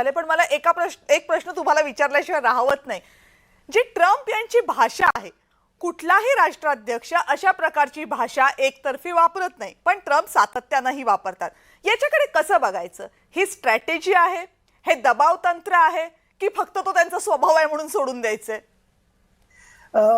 झाले पण मला एका प्रश्न एक प्रश्न तुम्हाला विचारल्याशिवाय राहवत नाही. जी ट्रम्प यांची भाषा आहे कुठलाही राष्ट्राध्यक्ष अशा प्रकारची भाषा एकतर्फी वापरत नाही पण ट्रम्प सातत्यानं ही वापरतात. याच्याकडे कसं बघायचं? ही स्ट्रॅटेजी आहे? हे दबाव तंत्र आहे? की फक्त तो त्यांचा स्वभाव आहे म्हणून सोडून द्यायचंय?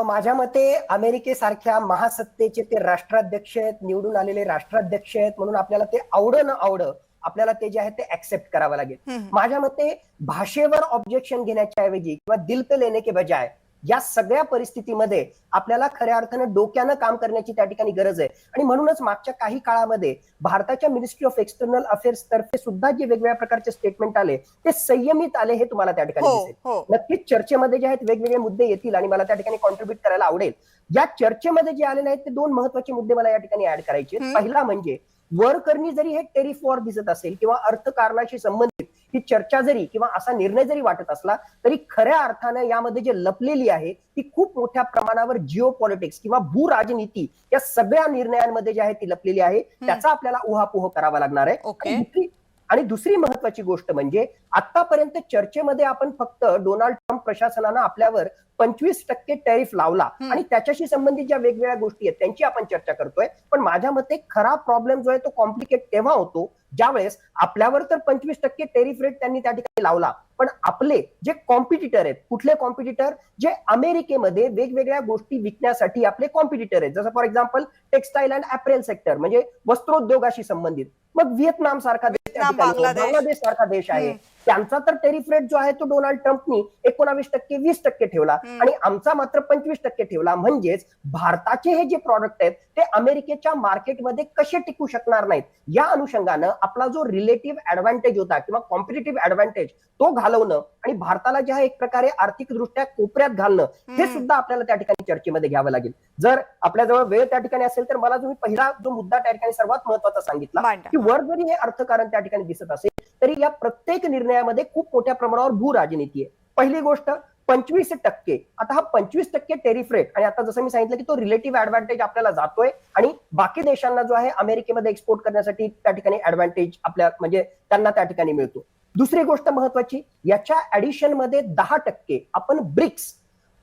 माझ्या मते अमेरिकेसारख्या महासत्तेचे ते राष्ट्राध्यक्ष आहेत निवडून आलेले राष्ट्राध्यक्ष आहेत म्हणून आपल्याला ते आवडं न आवडं आपल्याला ते जे आहे ते ऍक्सेप्ट करावं लागेल. माझ्या मते भाषेवर ऑब्जेक्शन घेण्याच्या ऐवजी किंवा दिल पे लेने के बजाय या सगळ्या परिस्थितीमध्ये आपल्याला खऱ्या अर्थानं डोक्यानं काम करण्याची त्या ठिकाणी गरज आहे. आणि म्हणूनच मागच्या काही काळामध्ये भारताच्या मिनिस्ट्री ऑफ एक्सटर्नल अफेअर्स तर्फे सुद्धा जे वेगवेगळ्या प्रकारचे स्टेटमेंट आले ते संयमित आले हे तुम्हाला त्या ठिकाणी हो दिसेल. हो. नक्कीच चर्चेमध्ये जे आहेत वेगवेगळे मुद्दे येतील आणि मला त्या ठिकाणी कॉन्ट्रीब्युट करायला आवडेल. या चर्चेमध्ये जे आलेले आहेत ते दोन महत्त्वाचे मुद्दे मला या ठिकाणी ऍड करायचे. पहिला म्हणजे वर करणी जरी हे टेरिफ वॉर दिसत असेल किंवा अर्थकारणाशी संबंधित ही चर्चा जरी किंवा असा निर्णय जरी वाटत असला तरी खऱ्या अर्थानं यामध्ये जे लपलेली आहे ती खूप मोठ्या प्रमाणावर जिओ पॉलिटिक्स किंवा भू राजनीती या सगळ्या निर्णयांमध्ये जी आहे ती लपलेली आहे. त्याचा आपल्याला उहापोह करावा लागणार आहे. ओके. आणि दुसरी- आणि दुसरी महत्वाची गोष्ट म्हणजे आतापर्यंत चर्चेमध्ये आपण फक्त डोनाल्ड ट्रम्प प्रशासनानं आपल्यावर पंचवीस टक्के टॅरिफ लावला. आणि त्याच्याशी संबंधित ज्या वेगवेगळ्या गोष्टी आहेत त्यांची आपण चर्चा करतोय. पण माझ्या मते खरा प्रॉब्लेम जो आहे तो कॉम्प्लिकेट तेव्हा होतो ज्यावेळेस आपल्यावर तर पंचवीस टक्के टेरिफ रेट त्यांनी त्या ठिकाणी लावला. पण आपले जे कॉम्पिटिटर आहेत कुठले कॉम्पिटिटर जे अमेरिकेमध्ये वेगवेगळ्या गोष्टी विकण्यासाठी आपले कॉम्पिटिटर आहेत. जसं for example textile and apparel sector म्हणजे वस्त्रोद्योगाशी संबंधित. मग व्हिएतनाम सारखा देश बांगलादेश. सारखा देश आहे. त्यांचा तर टेरिफ रेट जो आहे तो डोनाल्ड ट्रम्पनी एकोणावीस टक्के वीस टक्के ठेवला. आणि आमचा मात्र पंचवीस टक्के ठेवला. म्हणजेच भारताचे हे जे प्रॉडक्ट आहेत ते अमेरिकेच्या मार्केटमध्ये कसे टिकू शकणार नाहीत? या अनुषंगानं आपला जो रिलेटिव्ह ऍडव्हान्टेज होता किंवा कॉम्पिटेटिव्ह ऍडव्हान्टेज तो घालवणं आणि भारताला जे आहे एक प्रकारे आर्थिकदृष्ट्या कोपऱ्यात घालणं हे. सुद्धा आपल्याला त्या ठिकाणी चर्चेमध्ये घ्यावं लागेल. जर आपल्याजवळ वेळ त्या ठिकाणी असेल तर मला तुम्ही पहिला जो मुद्दा त्या ठिकाणी सर्वात महत्त्वाचा सांगितला की वर जरी हे अर्थकारण त्या ठिकाणी दिसत असेल तरी या प्रत्येक निर्णयामध्ये खूप मोठ्या प्रमाणावर भू राजनीती आहे. पहिली गोष्ट पंचवीस टक्के. आता हा पंचवीस टक्के टेरिफ रेट आणि आता जसं मी सांगितलं की तो रिलेटिव्ह ऍडव्हान्टेज आपल्याला जातोय आणि बाकी देशांना जो आहे अमेरिकेमध्ये एक्सपोर्ट करण्यासाठी त्या ठिकाणी ऍडव्हान्टेज आपल्या म्हणजे त्यांना त्या ठिकाणी मिळतो. दुसरी गोष्ट महत्वाची याच्या ऍडिशनमध्ये दहा टक्के आपण BRICS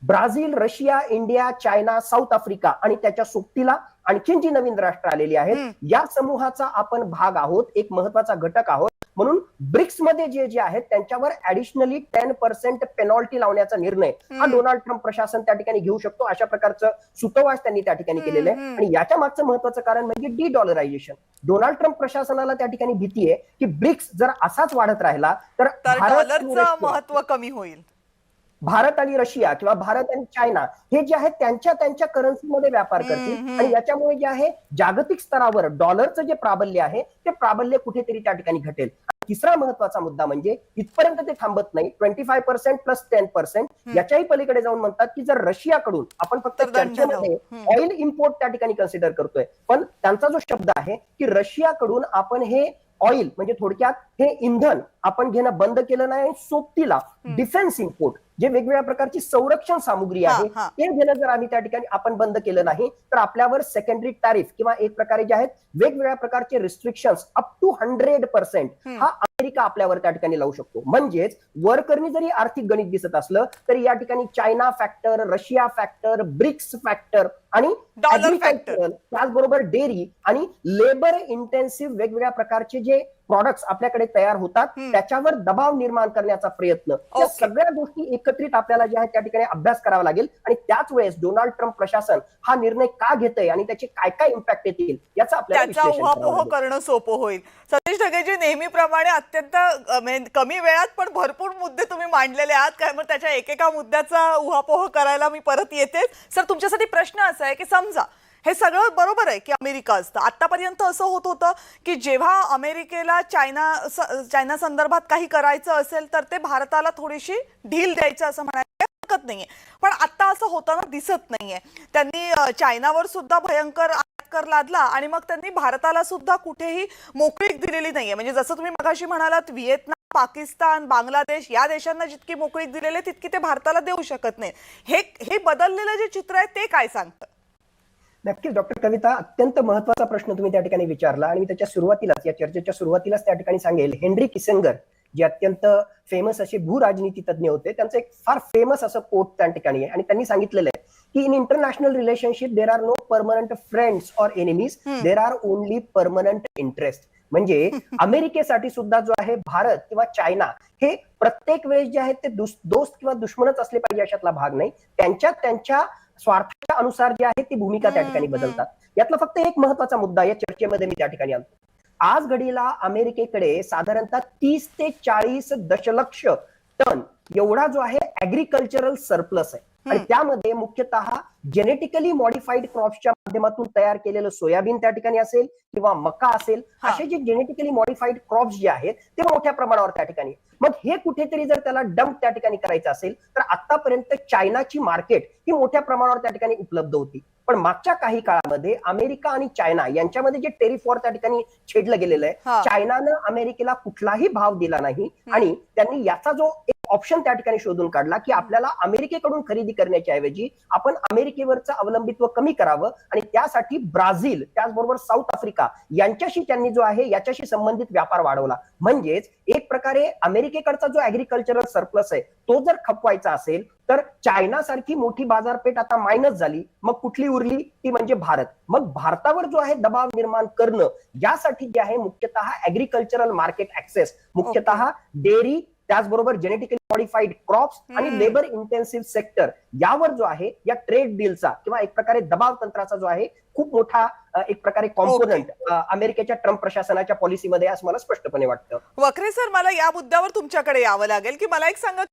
Brazil Russia India China South Africa आणि त्याच्या सोबतीला आणखीन जी नवीन राष्ट्र आलेली आहेत. या समूहाचा आपण भाग आहोत एक महत्त्वाचा घटक आहोत. म्हणून ब्रिक्समध्ये जे जे आहेत त्यांच्यावर ऍडिशनली टेन पर्सेंट पेनॉल्टी लावण्याचा निर्णय हा. डोनाल्ड ट्रम्प प्रशासन त्या ठिकाणी घेऊ शकतो अशा प्रकारचं सुतोवाच त्यांनी त्या ठिकाणी केलेलं आहे. आणि याच्या मागचं महत्वाचं कारण म्हणजे डी डॉलरायझेशन डोनाल्ड ट्रम्प प्रशासनाला त्या ठिकाणी भीती आहे की ब्रिक्स जर असाच वाढत राहिला तर डॉलरचं महत्त्व कमी होईल भारत आणि रशिया किंवा भारत आणि चायना हे जे आहेत त्यांच्या त्यांच्या करन्सीमध्ये व्यापार करतील. आणि याच्यामुळे जे आहे जागतिक स्तरावर डॉलरचं जे प्राबल्य आहे ते प्राबल्य कुठेतरी त्या ठिकाणी घटेल तिसरा महत्त्वाचा मुद्दा म्हणजे इथपर्यंत ते थांबत नाही twenty five percent plus ten percent. याच्याही पलीकडे जाऊन म्हणतात की जर रशियाकडून आपण फक्त चर्चेमध्ये. ऑइल इम्पोर्ट त्या ठिकाणी कन्सिडर करतोय पण त्यांचा जो शब्द आहे की रशियाकडून आपण हे ऑइल म्हणजे थोडक्यात हे इंधन आपण घेणं बंद केलं नाही आणि सोबतीला. डिफेन्स इम्पोर्ट जे वेगवेगळ्या प्रकारची संरक्षण सामुग्री आहे. ते घेणं जर आम्ही त्या ठिकाणी आपण बंद केलं नाही तर आपल्यावर सेकंडरी टॅरिफ किंवा एक प्रकारे जे आहेत वेगवेगळ्या प्रकारचे restriction up to hundred percent. हा अमेरिका आपल्यावर त्या ठिकाणी लावू शकतो म्हणजेच वरकरणी जरी आर्थिक गणित दिसत असलं तरी या ठिकाणी China factor Russia factor BRICS factor आणि डॉलर फॅक्टर agricultural, त्याचबरोबर डेअरी आणि लेबर इंटेन्सिव्ह वेगवेगळ्या प्रकारचे जे प्रॉडक्ट्स आपल्याकडे तयार होतात. त्याच्यावर दबाव निर्माण करण्याचा प्रयत्न या. सगळ्या गोष्टी एकत्रित आपल्याला जे आहे त्या ठिकाणी अभ्यास करावा लागेल आणि त्याच वेळेस डोनाल्ड ट्रम्प प्रशासन हा निर्णय का घेतय आणि त्याचे काय काय इम्पॅक्ट येतील याचं आपल्याला उहापोह. करणं सोपं होईल सतीश ढगेजी नेहमीप्रमाणे अत्यंत म्हणजे कमी वेळात पण भरपूर मुद्दे तुम्ही मांडलेले आहात काय मग त्याच्या एकेका मुद्द्याचा उहापोह करायला मी परत येतेच सर तुमच्यासाठी प्रश्न असा आहे की समजा हे सगळं बरोबर आहे की अमेरिका असतं. आतापर्यंत असं होत होतं की जेव्हा अमेरिकेला चायना चायना संदर्भात काही करायचं असेल तर ते भारताला थोडीशी ढील द्यायचं असं म्हणायला हरकत नाहीये. पण आता असं होताना दिसत नाहीये. त्यांनी चायनावर सुद्धा भयंकर आयात कर लादला आणि मग त्यांनी भारताला सुद्धा कुठेही मोकळीक दिलेली नाहीये. म्हणजे जसं तुम्ही मगाशी म्हणालात व्हिएतनाम पाकिस्तान बांगलादेश या देशांना जितकी मोकळीक दिलेली आहे, तितकी ते भारताला देऊ शकत नाही हे हे बदललेलं जे चित्र आहे ते काय सांगतं? नक्कीच डॉक्टर कविता अत्यंत महत्त्वाचा प्रश्न तुम्ही त्या ठिकाणी विचारला आणि मी त्याच्या सुरुवातीलाच या चर्चेच्या सुरुवातीलाच त्या ठिकाणी सांगेल. हेनरी किसेंगर जे अत्यंत फेमस असे भूराजनीती तज्ज्ञ होते त्यांचं एक फार फेमस असं कोट त्या ठिकाणी आहे. आणि त्यांनी सांगितलेलं आहे की in international relationship there are no permanent friends or enemies. There are only permanent interest म्हणजे अमेरिकेसाठी सुद्धा जो आहे भारत किंवा चायना हे प्रत्येक वेळेस जे आहेत ते दुस- दोस्त किंवा दुश्मनच असले पाहिजे अशातला भाग नाही. त्यांच्या त्यांच्या स्वार्थाच्या अनुसार जे आहे ती भूमिका त्या ठिकाणी. बदलतात यातला फक्त एक महत्त्वाचा मुद्दा या चर्चेमध्ये मी त्या ठिकाणी आणतो आज घडीला अमेरिकेकडे साधारणतः तीस ते चाळीस दशलक्ष टन एवढा जो आहे अॅग्रिकल्चरल सरप्लस आहे आणि. त्यामध्ये मुख्यतः जेनेटिकली मॉडिफाईड क्रॉप्सच्या माध्यमातून तयार केलेलं सोयाबीन त्या ठिकाणी असेल किंवा मका असेल. असे जे जेनेटिकली मॉडिफाईड क्रॉप्स जे आहेत ते मोठ्या प्रमाणावर त्या ठिकाणी मग हे कुठेतरी जर त्याला डंप त्या ठिकाणी करायचं असेल तर आतापर्यंत चायनाची मार्केट ही मोठ्या प्रमाणावर त्या ठिकाणी उपलब्ध होती पण मागच्या काही काळामध्ये अमेरिका आणि चायना यांच्यामध्ये जे टेरिफ वॉर त्या ठिकाणी छेडलं गेलेलं. आहे चायनानं अमेरिकेला कुठलाही भाव दिला नाही आणि त्यांनी याचा जो एक ऑप्शन त्या ठिकाणी शोधून काढला की आपल्याला अमेरिकेकडून खरेदी करण्याच्या ऐवजी आपण अमेरिकेवरचं अवलंबित्व कमी करावं आणि त्यासाठी ब्राझील त्याचबरोबर साऊथ आफ्रिका यांच्याशी त्यांनी जो आहे याच्याशी संबंधित व्यापार वाढवला. म्हणजेच एक प्रकारे अमेरिकेकडचा जो अॅग्रिकल्चरल सरप्लस आहे तो जर खपवायचा असेल तर चायना सारखी मोठी बाजारपेठ आता मायनस झाली मग कुठली उरली? ती म्हणजे भारत. मग भारतावर जो आहे दबाव निर्माण करणं यासाठी जे आहे मुख्यतः अॅग्रिकल्चरल मार्केट ऍक्सेस मुख्यतः डेअरी त्याचबरोबर जेनेटिकली मॉडिफाईड क्रॉप्स आणि. लेबर इंटेन्सिव्ह सेक्टर यावर जो आहे या ट्रेड डीलचा किंवा एक प्रकारे दबाव तंत्राचा जो आहे खूप मोठा एक प्रकारे कॉम्पोनंट अमेरिकेच्या ट्रम्प प्रशासनाच्या पॉलिसीमध्ये असं मला स्पष्टपणे वाटतं वक्रे सर मला या मुद्द्यावर तुमच्याकडे यावं लागेल की मला एक सांगा